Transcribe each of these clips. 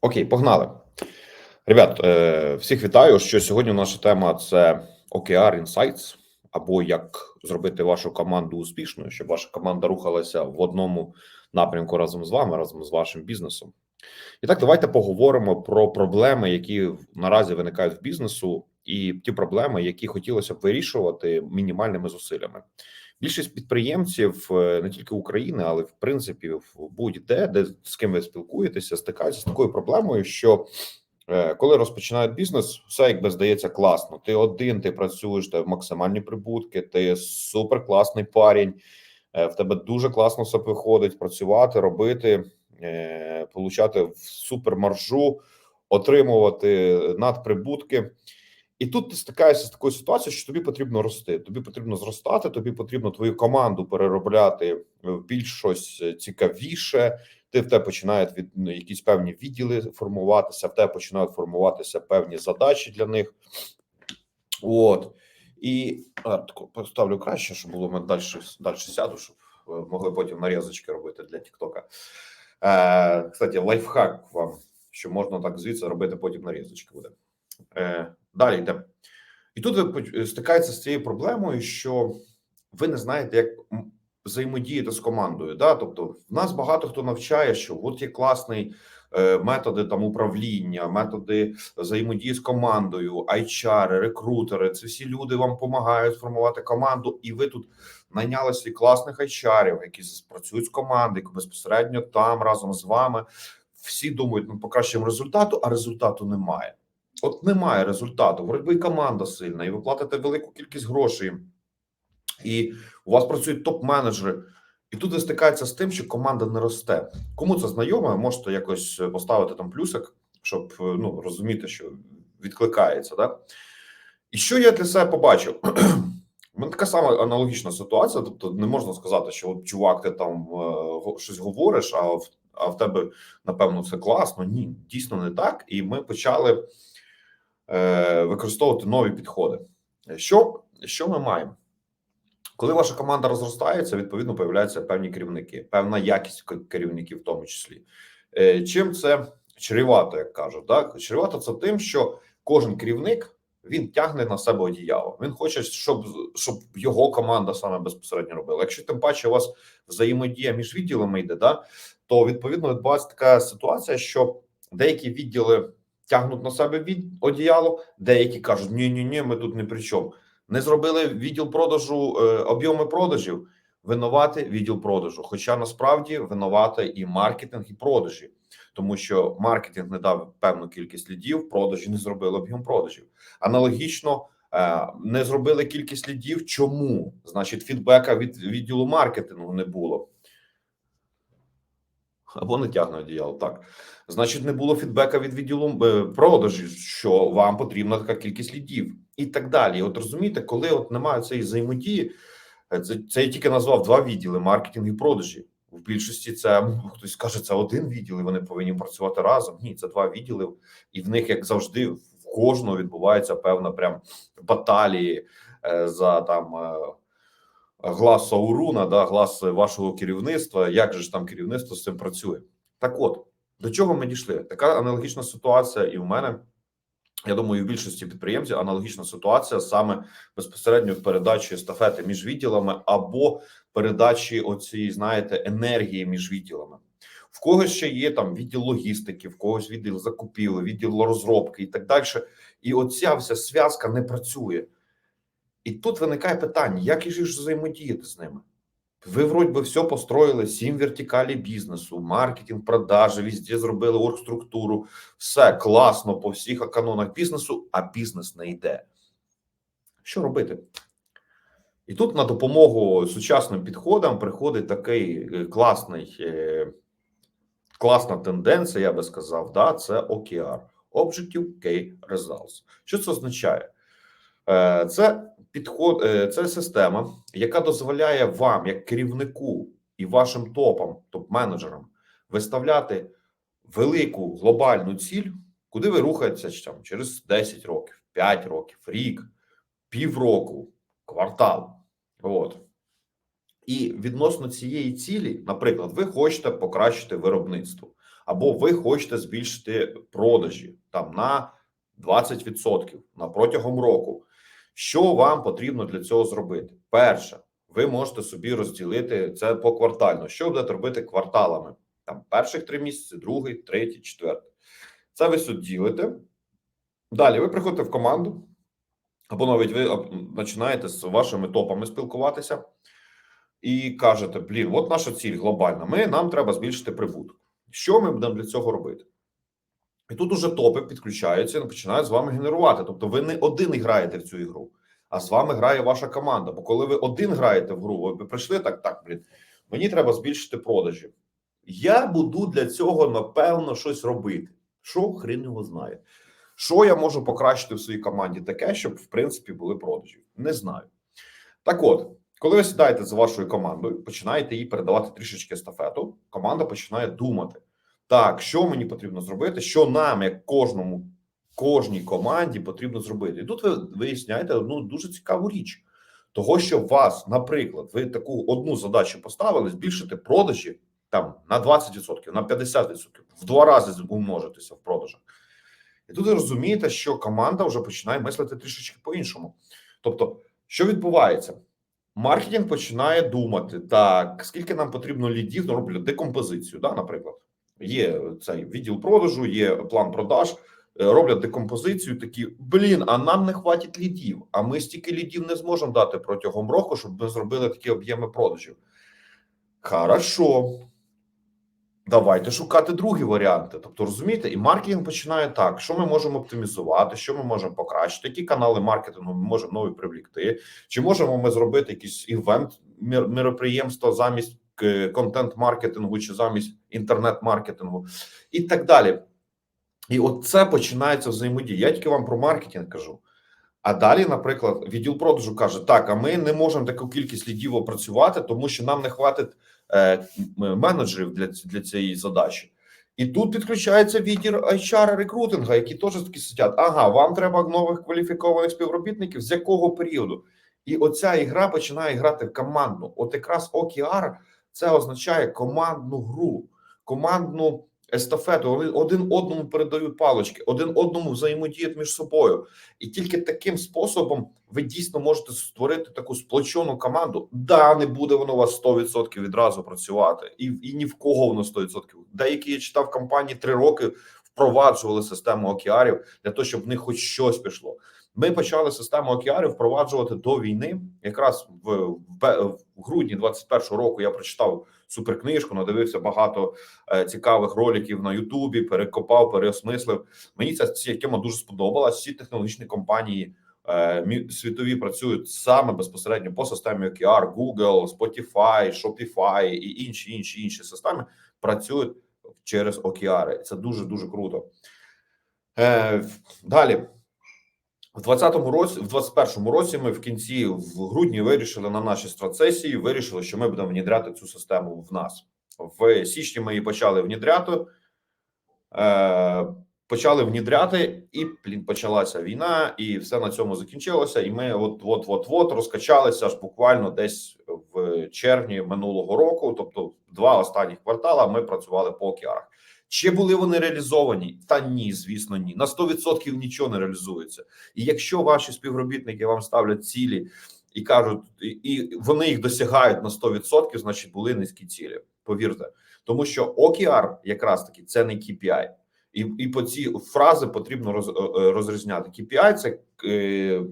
Окей, погнали. Ребят, е, всіх вітаю. Що сьогодні наша тема це OKR Insights, або як зробити вашу команду успішною, щоб ваша команда рухалася в одному напрямку разом з вами, разом з вашим бізнесом. І так, давайте поговоримо про проблеми, які наразі виникають в бізнесу, і ті проблеми, які хотілося б вирішувати мінімальними зусиллями. Більшість підприємців е, не тільки України, але в принципі в будь-де, де з ким ви спілкуєтеся, стикаються з такою проблемою, що е, коли розпочинають бізнес, все якби здається класно. Ти один, ти працюєш, ти максимальні прибутки, ти супер класний парень. е, В тебе дуже класно все виходить працювати, робити, получати супер маржу, отримувати надприбутки. І тут ти стикаєшся з такою ситуацією, що тобі потрібно рости. Тобі потрібно зростати, тобі потрібно твою команду переробляти в більш щось цікавіше. Ти в тебе починають від ну, якісь певні відділи формуватися, в тебе починають формуватися певні задачі для них. От і поставлю краще, щоб було ми далі, далі сяду, щоб е, могли потім нарізочки робити для Тіктока. Е, кстати, лайфхак вам, що можна так звідси робити, потім нарізочки буде. Е, Далі йде. І тут ви поч- стикаєтеся з цією проблемою, що ви не знаєте, як взаємодіяти з командою. Да? Тобто, в нас багато хто навчає, що от є класний е, методи там управління, методи взаємодії з командою, HR, рекрутери. Це всі люди вам допомагають формувати команду, і ви тут найняли свій класних HR, які працюють з командою, безпосередньо там разом з вами. Всі думають, ми покращимо результату, а результату немає. От немає результату. Вроді і команда сильна, і ви платите велику кількість грошей, і у вас працюють топ-менеджери. І тут ви стикається з тим, що команда не росте. Кому це знайоме, можете якось поставити там плюсик, щоб ну розуміти, що відкликається. Да? І що я для себе побачив? У мене така сама аналогічна ситуація. Тобто, не можна сказати, що от чувак, ти там е, щось говориш, а в, а в тебе напевно все класно. Ні, дійсно не так. І ми почали використовувати нові підходи. Що, що ми маємо? Коли ваша команда розростається, відповідно появляються певні керівники, певна якість керівників, в тому числі. Е, Чим це чревато, як кажуть, так чревато це тим, що кожен керівник він тягне на себе одіяло. Він хоче, щоб щоб його команда саме безпосередньо робила. Якщо тим паче у вас взаємодія між відділами йде, да, то відповідно відбувається така ситуація, що деякі відділи тягнуть на себе від одіяло, деякі кажуть: ні, ні, ні, ми тут не при чому. Не зробили відділ продажу е, об'єми продажів. Винувати відділ продажу. Хоча насправді винувати і маркетинг, і продажі, тому що маркетинг не дав певну кількість лідів, продажі не зробили об'єм продажів. Аналогічно е, не зробили кількість лідів. Чому? Значить, фідбека від відділу маркетингу не було. Або не тягне одіяло, так. Значить, не було фідбека від відділу е, продажів, що вам потрібна така кількість лідів, і так далі. От розумієте, коли от немає цієї взаємодії, е, це, це я тільки назвав два відділи: маркетинг і продажі. В більшості це хтось скаже, це один відділ, і вони повинні працювати разом. Ні, це два відділи, і в них, як завжди, в кожного відбувається певна прям баталії е, за там. Глас Сауруна, да, глас вашого керівництва. Як же ж там керівництво з цим працює? Так, от до чого ми дійшли? Така аналогічна ситуація, і в мене. Я думаю, і в більшості підприємців аналогічна ситуація саме безпосередньо в передачі естафети між відділами або передачі оцієї, знаєте, енергії між відділами. В когось ще є там відділ логістики, в когось відділ закупівлі, відділ розробки і так далі. І оця вся зв'язка не працює. І тут виникає питання: як же ж взаємодіяти з ними? Ви вроді би все построїли, сім вертикалі бізнесу, маркетинг, продажі, везде зробили оргструктуру, все класно по всіх канонах бізнесу, а бізнес не йде. Що робити? І тут на допомогу сучасним підходам приходить такий е, класний, е, класна тенденція, я би сказав, да, це OKR – Objective Key Results. Що це означає? Е, Це підход, е, це система, яка дозволяє вам, як керівнику і вашим топам, топ-менеджерам, виставляти велику глобальну ціль, куди ви рухаєтеся там, через 10 років, 5 років, рік, півроку, квартал. От. І відносно цієї цілі, наприклад, ви хочете покращити виробництво, або ви хочете збільшити продажі там на 20% на протягом року. Що вам потрібно для цього зробити? Перше, ви можете собі розділити це поквартально. Що будете робити кварталами? Там перших три місяці, другий, третій, четвертий. Це ви сюди ділите. Далі ви приходите в команду, або навіть ви починаєте з вашими топами спілкуватися і кажете: блін, от наша ціль глобальна. Ми нам треба збільшити прибуток. Що ми будемо для цього робити? І тут уже топи підключаються і починають з вами генерувати. Тобто, ви не один граєте в цю ігру, а з вами грає ваша команда. Бо коли ви один граєте в гру, ви прийшли так, так, блін, мені треба збільшити продажі. Я буду для цього напевно щось робити. Що хрін його знає. Що я можу покращити в своїй команді таке, щоб в принципі були продажі? Не знаю. Так от, коли ви сідаєте з вашою командою, починаєте їй передавати трішечки естафету, команда починає думати: так, що мені потрібно зробити, що нам, як кожному, кожній команді потрібно зробити. І тут ви виясняєте одну дуже цікаву річ. Того, що вас, наприклад, ви таку одну задачу поставили, збільшити продажі там на 20%, на 50%, в два рази умножитися в продажах. І тут ви розумієте, що команда вже починає мислити трішечки по-іншому. Тобто, що відбувається? Маркетинг починає думати: так, скільки нам потрібно лідів, ну, роблять декомпозицію, да, наприклад. Є цей відділ продажу, є план продаж, е, роблять декомпозицію. Такі блін, а нам не хватить лідів. А ми стільки лідів не зможемо дати протягом року, щоб ми зробили такі об'єми продажів. Хорошо. Давайте шукати другі варіанти. Тобто, розумієте, і маркетинг починає так: що ми можемо оптимізувати, що ми можемо покращити, які канали маркетингу ми можемо нові привлікти, чи можемо ми зробити якийсь івент мір- мероприємство замість контент-маркетингу чи замість інтернет-маркетингу, і так далі. І от це починається взаємодія. Я тільки вам про маркетинг кажу. А далі, наприклад, відділ продажу каже: так, а ми не можемо таку кількість лідів опрацювати, тому що нам не хватить е, менеджерів для, для цієї задачі. І тут підключається відділ HR рекрутинга, які теж такі сидять. Ага, вам треба нових кваліфікованих співробітників. З якого періоду? І оця ігра починає грати в командну. От якраз OKR це означає командну гру, командну естафету. Вони один одному передають палочки, один одному взаємодіють між собою. І тільки таким способом ви дійсно можете створити таку сплочену команду. Да, не буде воно у вас 100% відразу працювати, і, і ні в кого воно 100%. Деякі я читав компанії три роки впроваджували систему океарів для того, щоб в них хоч щось пішло. Ми почали систему океарів впроваджувати до війни. Якраз в, в, в грудні 21-го року я прочитав суперкнижку, надивився багато е, цікавих роликів на Ютубі, перекопав, переосмислив. Мені ця, ця тема дуже сподобалась. Всі технологічні компанії е, світові працюють саме безпосередньо по системі OKR, Google, Spotify, Shopify і інші інші інші системи працюють через OKR. Це дуже дуже круто. Е, далі. В 20-му році, в 21-му році, ми в кінці в грудні вирішили на нашій страцесії, вирішили, що ми будемо внідряти цю систему в нас. В січні ми її почали внідряти. Е, почали внідряти, і блін, почалася війна, і все на цьому закінчилося. І ми от от от от розкачалися аж буквально десь в червні минулого року. Тобто, два останніх квартала ми працювали по океарах. Чи були вони реалізовані? Та ні, звісно, ні. На 100% нічого не реалізується. І якщо ваші співробітники вам ставлять цілі і кажуть, і- вони їх досягають на 100%, значить були низькі цілі. Повірте, тому що OKR якраз таки це не KPI. І, і по ці фрази потрібно роз, е, е, розрізняти. KPI – це е,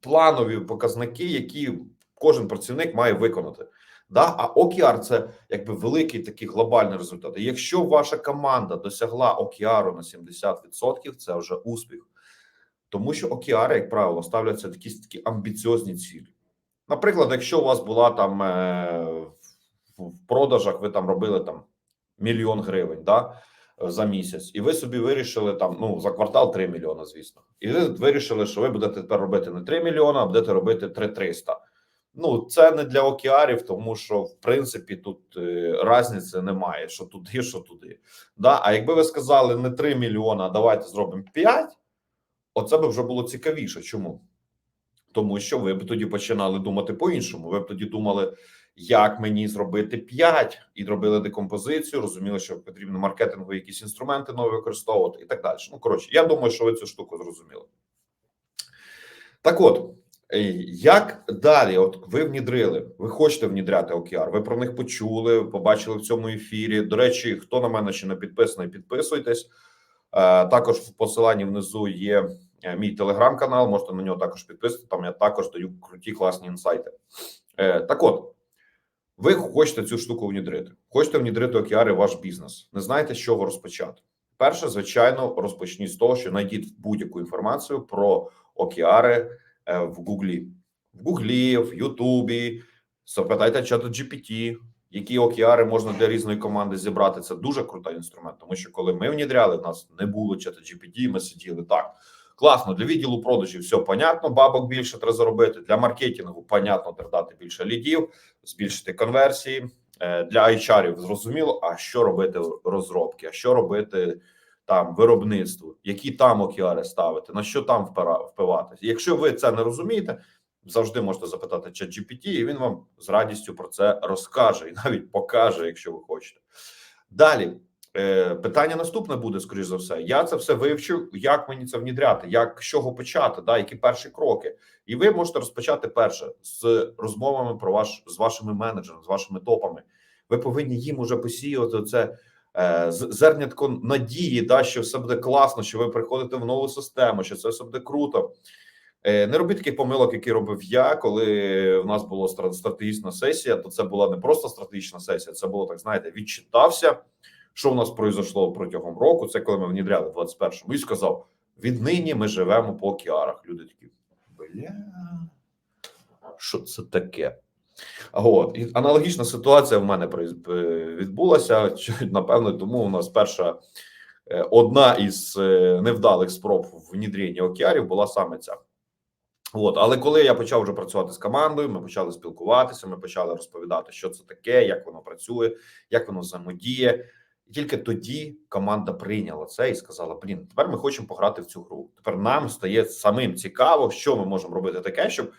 планові показники, які кожен працівник має виконати. Да? А OKR – це якби великий такий глобальний результат. І якщо ваша команда досягла OKR на 70%, це вже успіх. Тому що OKR, як правило, ставляться якісь такі амбіціозні цілі. Наприклад, якщо у вас була там е, в- продажах, ви там робили там мільйон гривень, да, за місяць, і ви собі вирішили там ну за квартал 3 мільйони, звісно, і ви вирішили, що ви будете тепер робити не 3 мільйони, а будете робити 3 300. Ну це не для океарів, тому що в принципі тут е, різниці немає, що туди, що туди. Да? А якби ви сказали не 3 мільйона, а давайте зробимо 5, оце би вже було цікавіше. Чому? Тому що ви б тоді починали думати по-іншому. Ви б тоді думали, як мені зробити 5, і робили декомпозицію, розуміли, що потрібно маркетингові якісь інструменти нові використовувати і так далі. Ну коротше, я думаю, що ви цю штуку зрозуміли. Так от, як далі? От ви внідрили, ви хочете внідряти OKR, ви про них почули, побачили в цьому ефірі. До речі, хто на мене ще не підписаний, підписуйтесь. Е, Також в посиланні внизу є е, мій телеграм-канал, можете на нього також підписати. Там я також даю круті класні інсайти. Е, Так от, ви хочете цю штуку внідрити, хочете внідрити OKR в ваш бізнес. Не знаєте, з чого розпочати. Перше, звичайно, розпочніть з того, що знайдіть будь-яку інформацію про е, в Гуглі, в Гуглі, в Ютубі. Запитайте чату GPT, які OKR можна для різної команди зібрати. Це дуже крутий інструмент, тому що коли ми внідряли, в нас не було чата GPT, ми сиділи так. Класно для відділу продажів все понятно. Бабок більше треба заробити. Для маркетингу понятно, треба дати більше лідів, збільшити конверсії. Е, Для HR зрозуміло, а що робити розробки, а що робити там виробництву, які там океари ставити, на що там впиватися. Якщо ви це не розумієте, завжди можете запитати ChatGPT, і він вам з радістю про це розкаже і навіть покаже, якщо ви хочете. Далі е, питання наступне буде, скоріш за все. Я це все вивчив. Як мені це внідряти, як з чого почати, да, які перші кроки. І ви можете розпочати перше з розмовами про ваш з вашими менеджерами, з вашими топами. Ви повинні їм уже посіяти це зернятко надії, да, що все буде класно, що ви приходите в нову систему, що це все буде круто. Е, Не робіть таких помилок, які робив я, коли в нас була стра- стратегічна сесія. То це була не просто стратегічна сесія, це було так. Знаєте, відчитався, що в нас произошло протягом року. Це коли ми внідряли в 21-му, і сказав: віднині ми живемо по океарах. Люди такі бля, що це таке? От і аналогічна ситуація в мене е, відбулася. Напевно, тому у нас перша е, одна із е, невдалих спроб внідрення океарів була саме ця. От, але коли я почав вже працювати з командою, ми почали спілкуватися, ми почали розповідати, що це таке, як воно працює, як воно взаємодіє. І тільки тоді команда прийняла це і сказала: Блін, тепер ми хочемо пограти в цю гру. Тепер нам стає самим цікаво, що ми можемо робити таке, щоб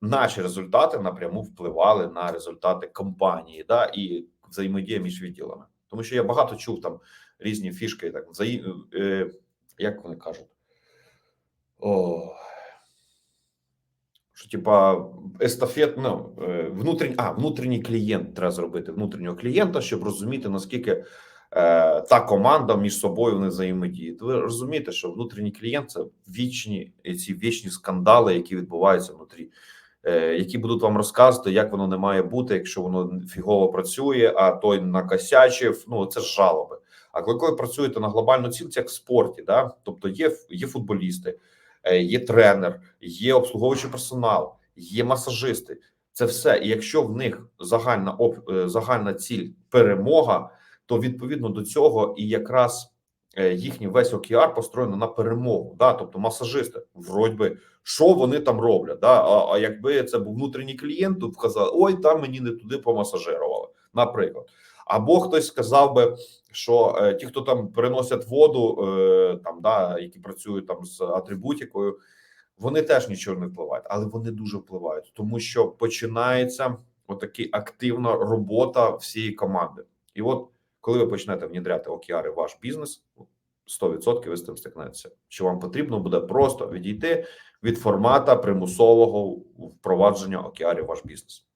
наші результати напряму впливали на результати компанії, да і взаємодія між відділами. Тому що я багато чув там різні фішки, так взаї... е, як вони кажуть. О, що типа естафет, ну, е, внутрішній, а, внутрішній клієнт треба зробити внутрішнього клієнта, щоб розуміти, наскільки е, та команда між собою вони взаємодіють. Ви розумієте, що внутрішній клієнт це вічні ці вічні скандали, які відбуваються внутрі, які будуть вам розказувати, як воно не має бути, якщо воно фігово працює, а той накосячив. Ну це ж жалоби. А коли, коли працюєте на глобальну ціль, це як в спорті, да? тобто є, є футболісти, е, є тренер, є обслуговуючий персонал, є масажисти. Це все. І якщо в них загальна об, е, загальна ціль перемога, то відповідно до цього і якраз е, їхній весь OKR построєно на перемогу. Да? Тобто масажисти, вроді би, що вони там роблять? Да? А, а якби це був внутрішній клієнт, тут вказали, ой, там мені не туди помасажирували, наприклад. Або хтось сказав би, що е, ті, хто там приносять воду, е, там да, які працюють там з атрибутикою, вони теж нічого не впливають, але вони дуже впливають, тому що починається отакі активна робота всієї команди. І от коли ви почнете внідряти океари в ваш бізнес, 100% ви з цим стикнетеся. Що вам потрібно буде просто відійти від формата примусового впровадження океарів в ваш бізнес.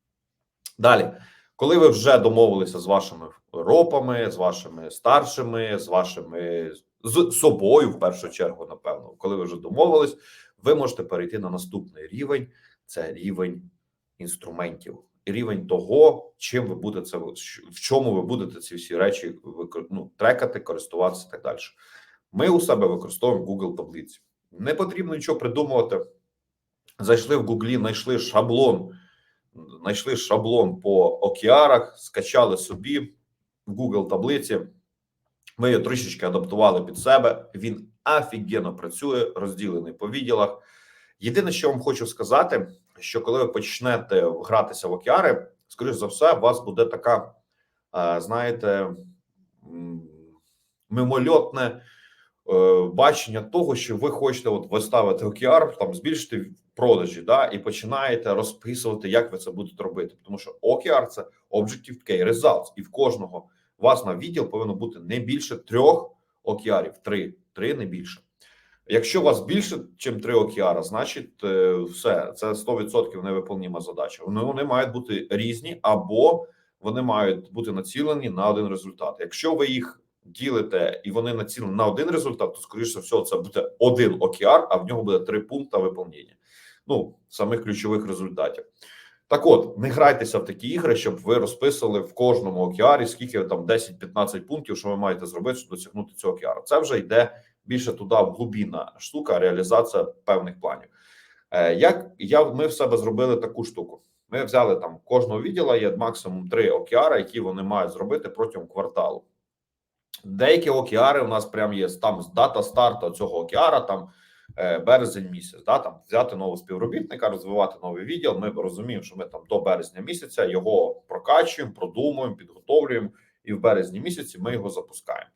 Далі, коли ви вже домовилися з вашими ропами, з вашими старшими, з вашими з собою, в першу чергу, напевно, коли ви вже домовились, ви можете перейти на наступний рівень: це рівень інструментів, рівень того, чим ви будете це в чому ви будете ці всі речі ну, трекати, користуватися і так далі. Ми у себе використовуємо Google таблиці. Не потрібно нічого придумувати. Зайшли в Google, знайшли шаблон, знайшли шаблон по океарах, скачали собі в Google таблиці. Ми його трішечки адаптували під себе. Він офігенно працює, розділений по відділах. Єдине, що вам хочу сказати, що коли ви почнете гратися в океари, скоріш за все, у вас буде така, е, знаєте, мимольотне е, бачення того, що ви хочете, от ви ставите OKR, там збільшити продажі, да, і починаєте розписувати, як ви це будете робити. Тому що OKR – це Objective Key Results, і в кожного вас на відділ повинно бути не більше трьох OKR, три, три не більше. Якщо у вас більше, ніж три OKR, значить е, все це 100% невиповніма задача. Вони, вони мають бути різні, або вони мають бути націлені на один результат. Якщо ви їх ділите і вони націлені на один результат, то скоріше всього це буде один OKR, а в нього буде три пункти виконання. Ну самих ключових результатів. Так, от не грайтеся в такі ігри, щоб ви розписували в кожному OKR, скільки там 10-15 пунктів, що ви маєте зробити, щоб досягнути цього OKR. Це вже йде більше туди глубінна штука, реалізація певних планів. Е, Як я ми в себе зробили таку штуку. Ми взяли там кожного відділу є максимум три океари, які вони мають зробити протягом кварталу. Деякі океари у нас прям є там дата старту цього океара, там е, березень місяць. Да, там взяти нового співробітника, розвивати новий відділ. Ми розуміємо, що ми там до березня місяця його прокачуємо, продумуємо, підготовлюємо, і в березні місяці ми його запускаємо.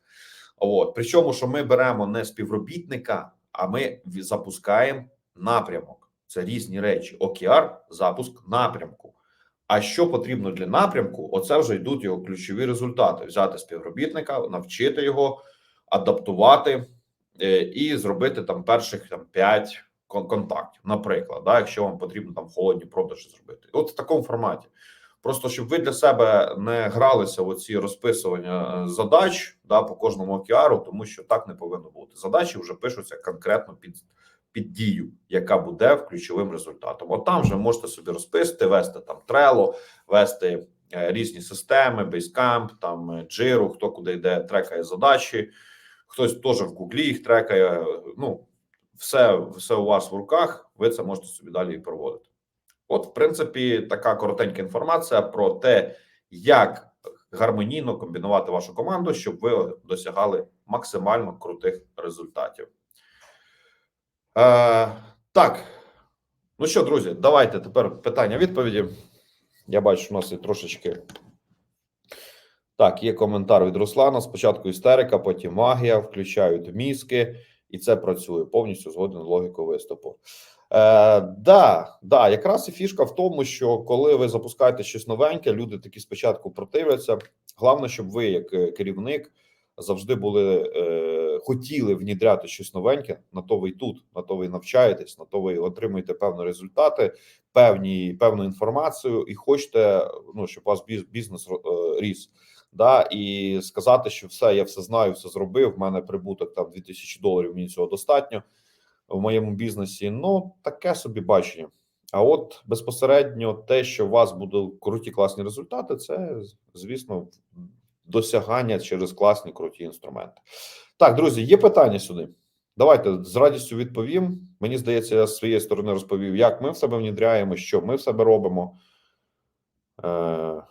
От причому, що ми беремо не співробітника, а ми запускаємо напрямок. Це різні речі. OKR – запуск напрямку. А що потрібно для напрямку? Оце вже йдуть його ключові результати: взяти співробітника, навчити його, адаптувати е, і зробити там перших там 5 контактів. Наприклад, да, якщо вам потрібно там холодні продажі зробити, от в такому форматі. Просто щоб ви для себе не гралися в оці розписування е, задач да, по кожному океару, тому що так не повинно бути. Задачі вже пишуться конкретно під, під дію, яка буде ключовим результатом. От там вже можете собі розписати, вести там Trello, вести е, різні системи, Basecamp, там е, Jira, хто куди йде, трекає задачі, хтось теж в Гуглі їх трекає. е, Ну, все, все у вас в руках, ви це можете собі далі і проводити. От, в принципі, така коротенька інформація про те, як гармонійно комбінувати вашу команду, щоб ви досягали максимально крутих результатів. Е, так, ну що, друзі, давайте тепер питання-відповіді. Я бачу, у нас є трошечки. Так, є коментар від Руслана. Спочатку істерика, потім магія, включають мізки, і це працює. Повністю згоден логікою виступу. Е, да, да, якраз і фішка в тому, що коли ви запускаєте щось новеньке, люди такі спочатку противляться. Головне, щоб ви, як е, керівник, завжди були е, хотіли внідряти щось новеньке. На то ви тут, на то ви навчаєтесь, на то ви отримуєте певні результати, певні певну інформацію, і хочете, ну щоб у вас біз- бізнес е, ріс. Да, і сказати, що все, я все знаю, все зробив. В мене прибуток там 2000 доларів. Мені цього достатньо в моєму бізнесі. Ну таке собі бачення. А от безпосередньо те, що у вас будуть круті класні результати, це звісно досягання через класні круті інструменти. Так, друзі, є питання сюди. Давайте з радістю відповім. Мені здається, я з своєї сторони розповів, як ми в себе внідряємо, що ми в себе робимо. Е,